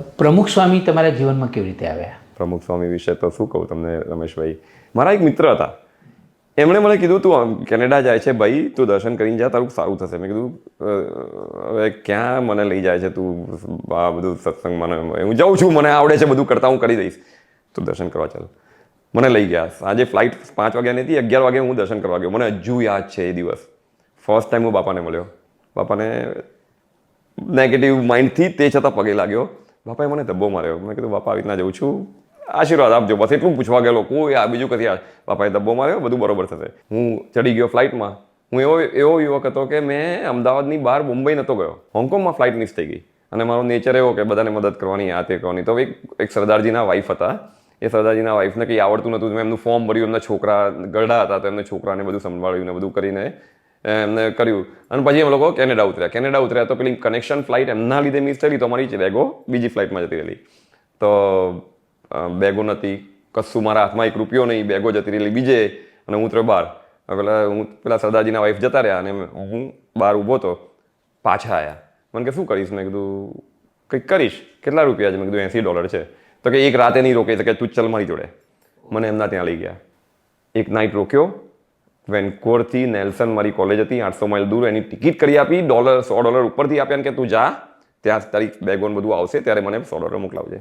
પ્રમુખ સ્વામી તમારા જીવનમાં કેવી રીતે આવ્યા? પ્રમુખ સ્વામી વિશે તો શું કહું તમને, રમેશભાઈ? મારા એક મિત્ર હતા. એમણે મને કીધું, તું કેનેડા જાય છે ભાઈ, તું દર્શન કરીને જા, તારું સારું થશે. મેં કીધું હવે ક્યાં મને લઈ જાય છે તું? આ બધું સત્સંગ મને, હું જાઉં છું, મને આવડે છે બધું કરતા, હું કરી દઈશ. તું દર્શન કરવા ચાલ. મને લઈ ગયા. આજે ફ્લાઇટ પાંચ વાગ્યાની હતી, અગિયાર વાગે હું દર્શન કરવા ગયો. મને હજુ યાદ છે એ દિવસ. ફર્સ્ટ ટાઈમ હું બાપાને મળ્યો. બાપાને નેગેટિવ માઇન્ડથી તે છતાં પગે લાગ્યો. બાપાએ મને ધબ્બો માર્યો. મેં કીધું, બાપા, આવી રીતના જઉં છું. આશીર્વાદ આપજો. બસ એટલું પૂછવા ગયેલો. કોઈ આ બીજું કદી બાપાએ ધબ્બો માર્યો? બધું બરોબર થશે. હું ચડી ગયો ફ્લાઇટમાં. હું એવો એવો યુવક હતો કે મેં અમદાવાદની બહાર મુંબઈ નહોતો ગયો. હોંગકોંગમાં ફ્લાઇટ મિસ થઈ ગઈ. અને મારો નેચર એવો કે બધાને મદદ કરવાની, આ તે કરવાની. તો એક એક સરદારજીના વાઈફ હતા. એ સરદારજીના વાઈફને કંઈ આવડતું નહોતું મેં એમનું ફોર્મ ભર્યું, એમના છોકરા ગરડા હતા, તો એમને છોકરાને બધું સંભાળ્યું ને બધું કરીને એમને કર્યું. અને પછી એમ લોકો કેનેડા ઉતર્યા. કેનેડા ઉતર્યા તો પેલી કનેક્શન ફ્લાઇટ એમના લીધે મિસ થયેલી, તો અમારી બેગો બીજી ફ્લાઇટમાં જતી રહેલી. તો બેગો નથી. કશું મારા હાથમાં એક રૂપિયો નહીં બેગો જતી રહેલી બીજે. અને હું ઉતર્યો બહાર. પેલા, હું પેલા સરદારજીના વાઈફ જતા રહ્યા અને હું બહાર ઊભો હતો, પાછા આવ્યા મને કે, શું કરીશ? મેં કીધું, કંઈક કરીશ. કેટલા રૂપિયા છે? મેં કીધું, એંસી ડોલર છે. તો કે, એક રાતે નહીં રોકાઈ શકે, તું ચલ મારી જોડે. મને એમના ત્યાં લઈ ગયા. એક નાઇટ રોક્યો. વેનકોરથી નેલ્સન મારી કોલેજ હતી, આઠસો માઇલ દૂર, એની ટિકિટ કરી આપી ડોલર સો ડોલર ઉપરથી આપ્યા કે તું જા, ત્યાં તારી બેગોન બધું આવશે, ત્યારે મને સો ડોલર મોકલાવજે.